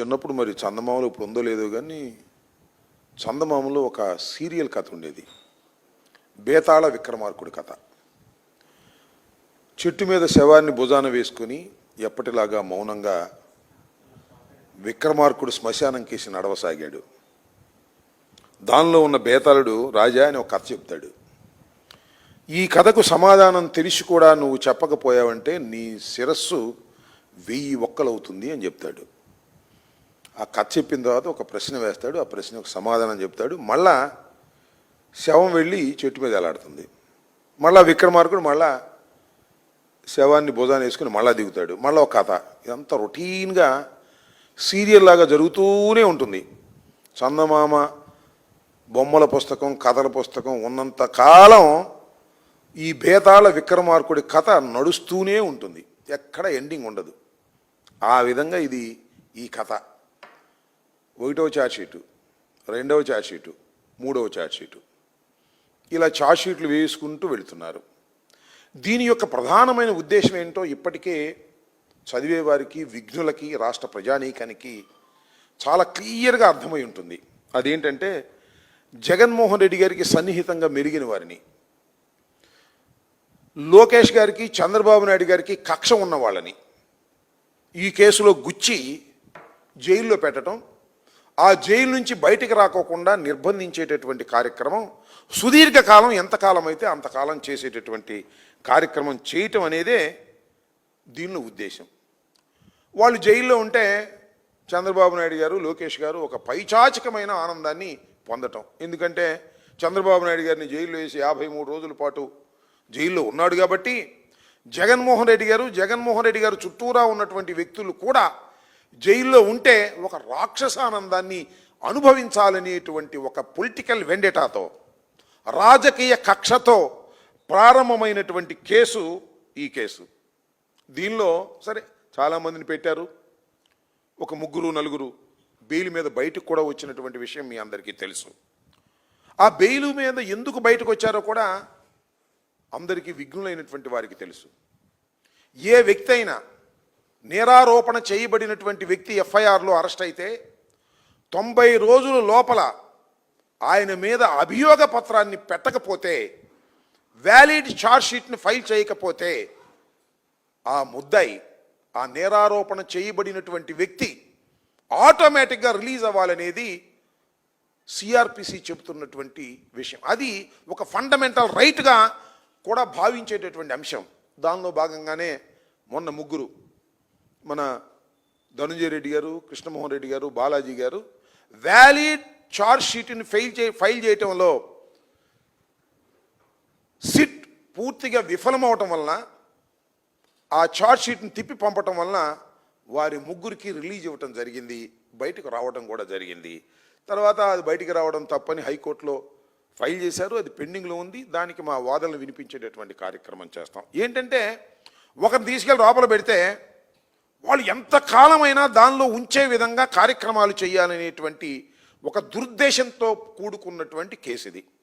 చిన్నప్పుడు మరి చందమామలో ఇప్పుడు ఉందో లేదో కానీ చందమామలో ఒక సీరియల్ కథ ఉండేది. బేతాళ విక్రమార్కుడి కథ. చెట్టు మీద శవాన్ని భుజాన వేసుకుని ఎప్పటిలాగా మౌనంగా విక్రమార్కుడు శ్మశానం కేసి నడవసాగాడు. దానిలో ఉన్న బేతాళుడు రాజా అని ఒక కథ చెప్తాడు. ఈ కథకు సమాధానం తెలిసి కూడా నువ్వు చెప్పకపోయావంటే నీ శిరస్సు వెయ్యి ఒక్కలవుతుంది అని చెప్తాడు. ఆ కథ చెప్పిన తర్వాత ఒక ప్రశ్న వేస్తాడు ఆ ప్రశ్నకు సమాధానం చెప్తాడు. మళ్ళా శవం వెళ్ళి చెట్టు మీద ఎలాడుతుంది. మళ్ళా విక్రమార్కుడు మళ్ళా శవాన్ని భోజనం వేసుకుని మళ్ళా దిగుతాడు. మళ్ళీ ఒక కథ. ఇదంతా రొటీన్గా సీరియల్ లాగా జరుగుతూనే ఉంటుంది. చందమామ బొమ్మల పుస్తకం కథల పుస్తకం ఉన్నంత కాలం ఈ బేతాళ విక్రమార్కుడి కథ నడుస్తూనే ఉంటుంది. ఎక్కడ ఎండింగ్ ఉండదు. ఆ విధంగా ఇది ఈ కథ. ఒకటవ చార్జ్షీటు రెండవ చార్జ్షీటు మూడవ చార్జ్షీటు. ఇలా చార్జ్షీట్లు వేసుకుంటూ వెళుతున్నారు. దీని యొక్క ప్రధానమైన ఉద్దేశం ఏంటో ఇప్పటికే చదివే వారికి విఘ్నులకి రాష్ట్ర ప్రజానీకానికి చాలా క్లియర్గా అర్థమై ఉంటుంది. అదేంటంటే జగన్మోహన్ రెడ్డి గారికి సన్నిహితంగా మెరిగిన వారిని లోకేష్ గారికి చంద్రబాబు నాయుడు గారికి కక్ష ఉన్న వాళ్ళని ఈ కేసులో గుచ్చి జైల్లో పెట్టడం ఆ జైలు నుంచి బయటికి రాకోకుండా నిర్బంధించేటటువంటి కార్యక్రమం సుదీర్ఘకాలం ఎంతకాలం అయితే అంతకాలం చేసేటటువంటి కార్యక్రమం చేయటం అనేదే దీనిలో ఉద్దేశం. వాళ్ళు జైల్లో ఉంటే చంద్రబాబు నాయుడు గారు లోకేష్ గారు ఒక పైచాచికమైన ఆనందాన్ని పొందటం. ఎందుకంటే చంద్రబాబు నాయుడు గారిని జైల్లో వేసి యాభై మూడు రోజుల పాటు జైల్లో ఉన్నాడు కాబట్టి జగన్మోహన్ రెడ్డి గారు జగన్మోహన్ రెడ్డి గారు చుట్టూరా ఉన్నటువంటి వ్యక్తులు కూడా జైల్లో ఉంటే ఒక రాక్షసానందాన్ని అనుభవించాలనేటువంటి ఒక పొలిటికల్ వెండెటాతో రాజకీయ కక్షతో ప్రారంభమైనటువంటి కేసు ఈ కేసు. దీనిలో సరే చాలామందిని పెట్టారు. ఒక ముగ్గురు నలుగురు బెయిల్ మీద బయటకు కూడా వచ్చినటువంటి విషయం మీ అందరికీ తెలుసు. ఆ బెయిల్ మీద ఎందుకు బయటకు వచ్చారో కూడా అందరికీ విఘ్నులైనటువంటి వారికి తెలుసు. ఏ వ్యక్తి అయినా నేరారోపణ చేయబడినటువంటి వ్యక్తి ఎఫ్ఐఆర్లో అరెస్ట్ అయితే తొంభై రోజుల లోపల ఆయన మీద అభియోగ పత్రాన్ని పెట్టకపోతే వ్యాలిడ్ షీట్ని ఫైల్ చేయకపోతే ఆ ముద్దాయి ఆ నేరారోపణ చేయబడినటువంటి వ్యక్తి ఆటోమేటిక్గా రిలీజ్ అవ్వాలనేది సిఆర్పిసి చెబుతున్నటువంటి విషయం. అది ఒక ఫండమెంటల్ రైట్గా కూడా భావించేటటువంటి అంశం. దానిలో భాగంగానే మొన్న ముగ్గురు మన ధనుంజయ రెడ్డి గారు కృష్ణమోహన్ రెడ్డి గారు బాలాజీ గారు వ్యాలిడ్ చార్జ్ షీట్ని ఫైల్ చే ఫైల్ చేయటంలో సిట్ పూర్తిగా విఫలమవటం వలన ఆ చార్జ్ షీట్ని తిప్పి పంపటం వలన వారి ముగ్గురికి రిలీజ్ ఇవ్వటం జరిగింది బయటకు రావడం కూడా జరిగింది. తర్వాత అది బయటికి రావడం తప్పని హైకోర్టులో ఫైల్ చేశారు అది పెండింగ్లో ఉంది దానికి మా వాదనలు వినిపించేటటువంటి కార్యక్రమం చేస్తాం. ఏంటంటే ఒకరిని తీసుకెళ్ళి లోపల పెడితే వాళ్ళు ఎంత కాలమైనా దానిలో ఉంచే విధంగా కార్యక్రమాలు చేయాలనేటువంటి ఒక దురుద్దేశంతో కూడుకున్నటువంటి కేసు ఇది